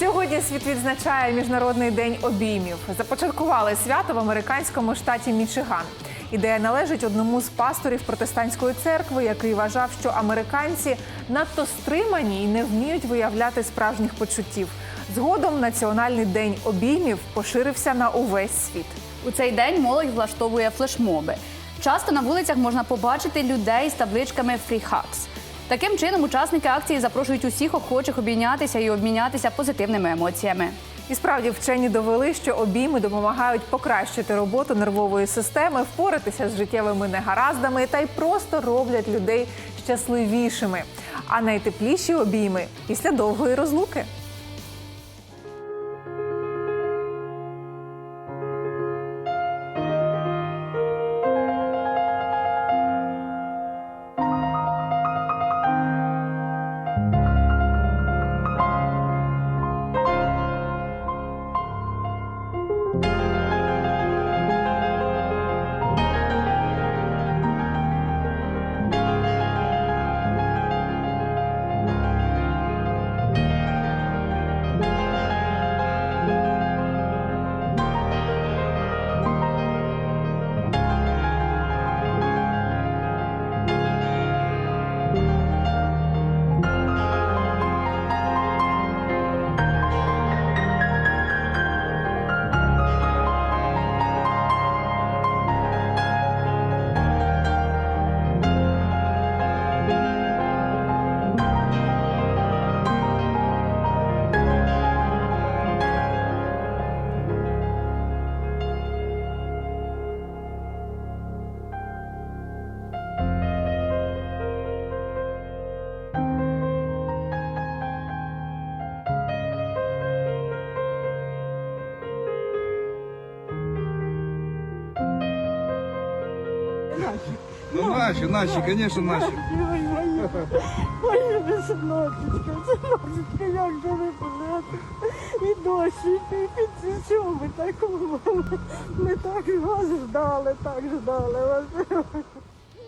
Сьогодні світ відзначає Міжнародний день обіймів. Започаткували свято в американському штаті Мічиган. Ідея належить одному з пасторів протестантської церкви, який вважав, що американці надто стримані і не вміють виявляти справжніх почуттів. Згодом Національний день обіймів поширився на увесь світ. У цей день молодь влаштовує флешмоби. Часто на вулицях можна побачити людей з табличками «Free Hugs». Таким чином, учасники акції запрошують усіх охочих обійнятися і обмінятися позитивними емоціями. І справді вчені довели, що обійми допомагають покращити роботу нервової системи, впоратися з життєвими негараздами та й просто роблять людей щасливішими. А найтепліші обійми після довгої розлуки. Ну наші, наші, конечно, наші. Ой, ой, ой. Ой, ви синочечка, як же ви болете. І досі, і під чому ми так, ми так вас ждали, так ждали вас.